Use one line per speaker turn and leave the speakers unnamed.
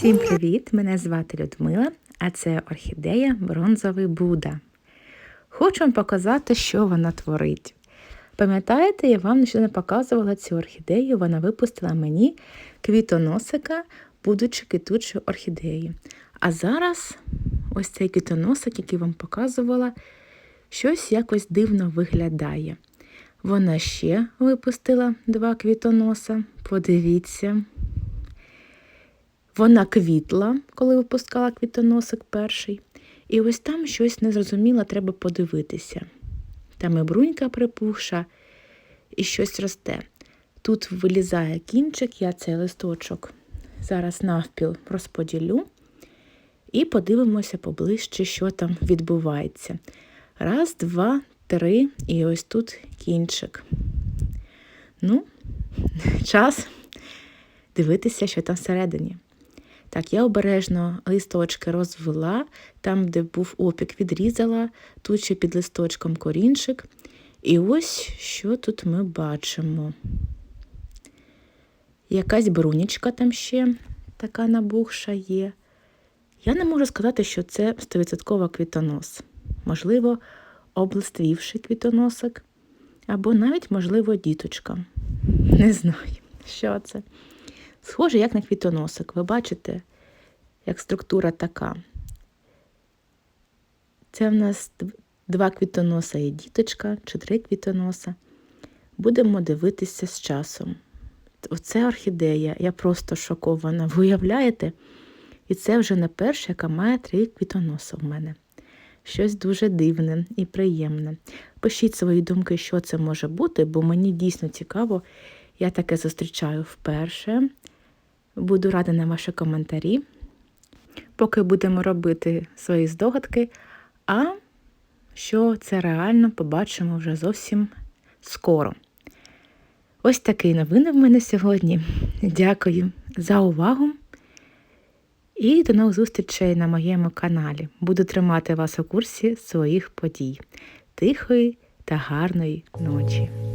Всім привіт! Мене звати Людмила, а це орхідея Бронзовий Буда. Хочу вам показати, що вона творить. Пам'ятаєте, я вам нещодавно показувала цю орхідею, вона випустила мені квітоносика, будучи квітучою орхідеєю. А зараз ось цей квітоносик, який вам показувала, щось якось дивно виглядає. Вона ще випустила два квітоноса. Подивіться. Вона квітла, коли випускала квітоносик перший. І ось там щось незрозуміло, треба подивитися. Там і брунька припухша, і щось росте. Тут вилізає кінчик, я цей листочок зараз навпіл розподілю і подивимося поближче, що там відбувається. Раз, два, три, і ось тут кінчик. Ну, час дивитися, що там всередині. Так, я обережно листочки розвела, там, де був опік, відрізала, тут ще під листочком корінчик. І ось що тут ми бачимо. Якась брунічка там ще така набухша є. Я не можу сказати, що це 100% квітонос. Можливо, облиствівший квітоносик, або навіть, можливо, діточка. Не знаю, що це. Схоже, як на квітоносик. Ви бачите, як структура така. Це в нас два квітоноса і діточка, чи три квітоноса. Будемо дивитися з часом. Оце орхідея, я просто шокована. Ви уявляєте? І це вже не перша, яка має три квітоноса в мене. Щось дуже дивне і приємне. Пишіть свої думки, що це може бути, бо мені дійсно цікаво. Я таке зустрічаю вперше. Буду рада на ваші коментарі, поки будемо робити свої здогадки. А що це реально побачимо вже зовсім скоро. Ось такі новини в мене сьогодні. Дякую за увагу. І до нових зустрічей на моєму каналі. Буду тримати вас у курсі своїх подій. Тихої та гарної ночі!